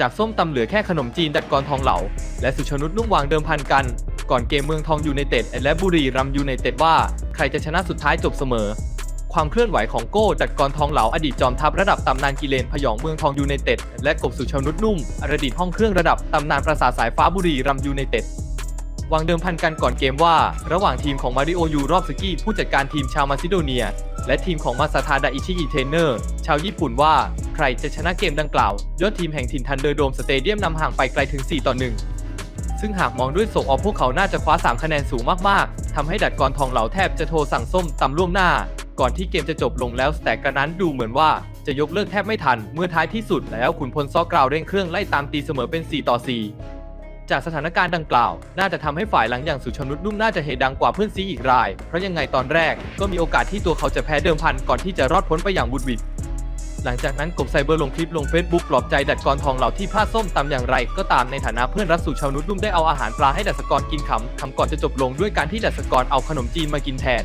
จากส้มตำเหลือแค่ขนมจีนดัดกรทองเหลา และสุชนุชนุ่มวางเดิมพันกัน ก่อนเกมเมืองทองยูไนเต็ดและบุรีรัมยูไนเต็ดว่า ใครจะชนะสุดท้ายจบเสมอ ความเคลื่อนไหวของโก้ดัดกรทองเหลาอดีตจอมทัพระดับตำนานกิเลนพยองเมืองทองยูไนเต็ดและกบสุชนุชนุ่มอดีตห้องเครื่องระดับตำนานประสาทสายฟ้าบุรีรัมยูไนเต็ดวางเดิมพันกันก่อนเกมว่า ระหว่างทีมของมาริโอยูรอบสกี้ผู้จัดการทีมชาวมาซิโดเนีย และทีมของมาซาทาดาอิชิอิเทนเนอร์ ชาวญี่ปุ่นว่า ใครจะชนะเกมดังกล่าวยอดทีมแห่งถิ่นทันเดอร์โดมสเตเดียมนำห่างไปไกลถึง 4 ต่อ 1 ซึ่งหากมองด้วยโศกออกพวกเขาน่าจะคว้า 3 คะแนนสูงมากๆทำให้ดัดกรทองเหลาแทบจะโทรสั่งส้มตำล่วงหน้า ก่อนที่เกมจะจบลงแล้วแต่กระนั้นดูเหมือนว่าจะยกเลิกแทบไม่ทัน เมื่อท้ายที่สุดแล้วขุนพลซอกราวเร่งเครื่องไล่ตามตีเสมอเป็น 4 ต่อ 4 จากสถานการณ์ดังกล่าว น่าจะทำให้ฝ่ายหลังอย่างสุชนุชนุ่มน่าจะเหตุดังกว่าเพื่อนซีอีกราย เพราะยังไงตอนแรกก็มีโอกาสที่ตัวเขาจะแพ้เดิมพันก่อนที่จะรอดพ้นไปอย่างบุดวิด หลังจากนั้นกบไซเบอร์ลงคลิปลง Facebook ปลอบใจดัดกรทองเหล่าที่พลาดส้มตำอย่างไร ก็ตามในฐานะเพื่อนรักสู่ชาวนุชรุ่มได้เอาอาหารปลาให้ดัดสกรกินขำคำก่อนจะจบลงด้วยการที่ดัดสกรเอาขนมจีนมากินแทน